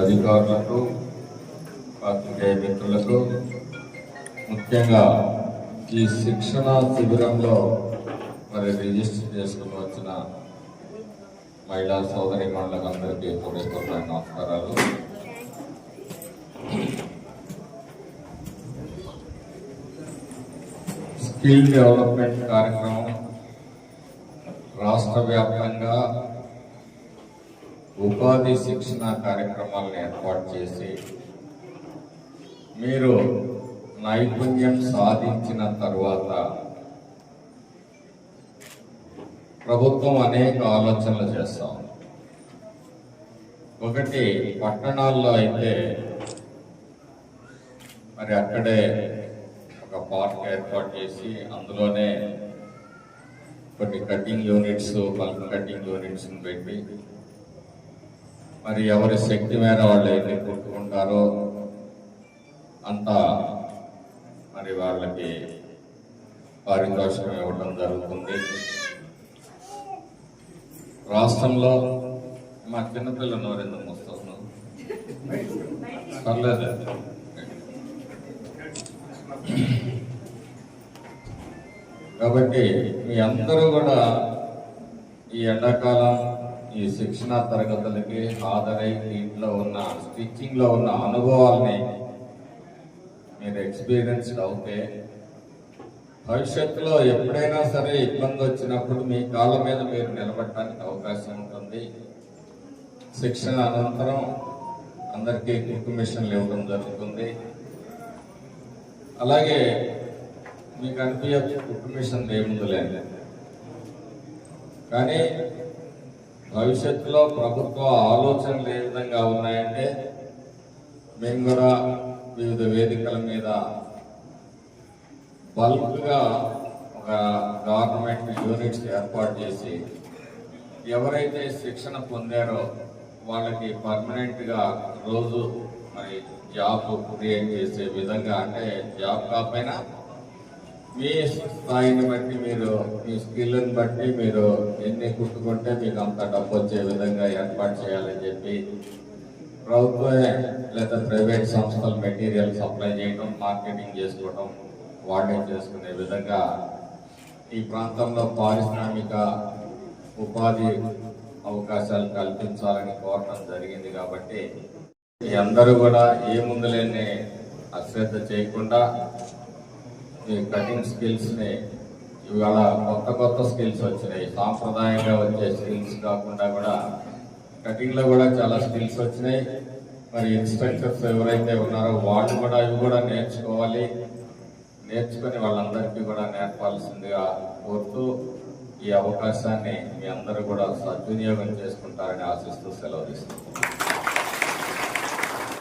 అధికారులకు పాత్రికేయ మిత్రులకు ముఖ్యంగా ఈ శిక్షణ శిబిరంలో మరి రిజిస్టర్ చేసుకుని వచ్చిన మహిళా సోదరి మండలకు అందరికీ హృదయపూర్వక నమస్కారాలు. స్కిల్ డెవలప్మెంట్ కార్యక్రమం రాష్ట్ర వ్యాప్తంగా ఉపాధి శిక్షణ కార్యక్రమాలను ఏర్పాటు చేసి మీరు నైపుణ్యం సాధించిన తర్వాత ప్రభుత్వం అనేక ఆలోచనలు చేస్తాం. ఒకటి పట్టణాల్లో అయితే మరి అక్కడే ఒక పార్క్ ఏర్పాటు చేసి అందులోనే కొన్ని cutting units bulk cutting units పెట్టి మరి ఎవరి శక్తి మేర వాళ్ళు ఎన్ని కొట్టుకుంటారో అంత మరి వాళ్ళకి పారితోషికం ఇవ్వడం జరుగుతుంది. రాష్ట్రంలో మా చిన్నపిల్ల నోరెందుకు వస్తున్నాం పర్లేదు. కాబట్టి మీ అందరూ కూడా ఈ ఎండాకాలం ఈ శిక్షణా తరగతులకి హాజరై దీంట్లో ఉన్న స్టిచ్చింగ్లో ఉన్న అనుభవాల్ని మీరు ఎక్స్పీరియన్స్డ్ అవుతే భవిష్యత్తులో ఎప్పుడైనా సరే ఇబ్బంది వచ్చినప్పుడు మీ కాళ్ళ మీద మీరు నిలబడటానికి అవకాశం ఉంటుంది. శిక్షణ అనంతరం అందరికీ కుట్టు మిషన్లు ఇవ్వడం జరుగుతుంది. అలాగే మీకు అనిపించచ్చు కుట్టు మిషన్ ఏముందిలే కానీ భవిష్యత్తులో ప్రభుత్వ ఆలోచనలు ఏ విధంగా ఉన్నాయంటే మేము కూడా వివిధ వేదికల మీద బల్క్గా ఒక గవర్నమెంట్ యూనిట్స్ ఏర్పాటు చేసి ఎవరైతే శిక్షణ పొందారో వాళ్ళకి పర్మనెంట్గా రోజు మరి జాబ్ క్రియేట్ చేసే విధంగా అంటే జాబ్ కాకపోయినా మీ స్థాయిని బట్టి మీరు మీ స్కిల్ని బట్టి మీరు ఎన్ని కుట్టుకుంటే మీకు అంత డబ్బు వచ్చే విధంగా ఏర్పాటు చేయాలని చెప్పి ప్రభుత్వమే లేదా ప్రైవేట్ సంస్థలు మెటీరియల్ సప్లై చేయడం మార్కెటింగ్ చేసుకోవడం వాడే చేసుకునే విధంగా ఈ ప్రాంతంలో పారిశ్రామిక ఉపాధి అవకాశాలు కల్పించాలని కోరటం జరిగింది కాబట్టి అందరూ కూడా ఏ ముందులేని అశ్రద్ధ చేయకుండా ఈ కటింగ్ స్కిల్స్ని ఇవాళ కొత్త కొత్త స్కిల్స్ వచ్చినాయి. సాంప్రదాయంగా వచ్చే స్కిల్స్ కాకుండా కూడా కటింగ్లో కూడా చాలా స్కిల్స్ వచ్చినాయి. మరి ఇన్స్ట్రక్టర్స్ ఎవరైతే ఉన్నారో వాళ్ళు కూడా ఇవి కూడా నేర్చుకోవాలి. నేర్చుకుని వాళ్ళందరికీ కూడా నేర్పాల్సిందిగా కోరుతూ ఈ అవకాశాన్ని మీ అందరూ కూడా సద్వినియోగం చేసుకుంటారని ఆశిస్తూ సెలవు తీసుకుంటున్నాను.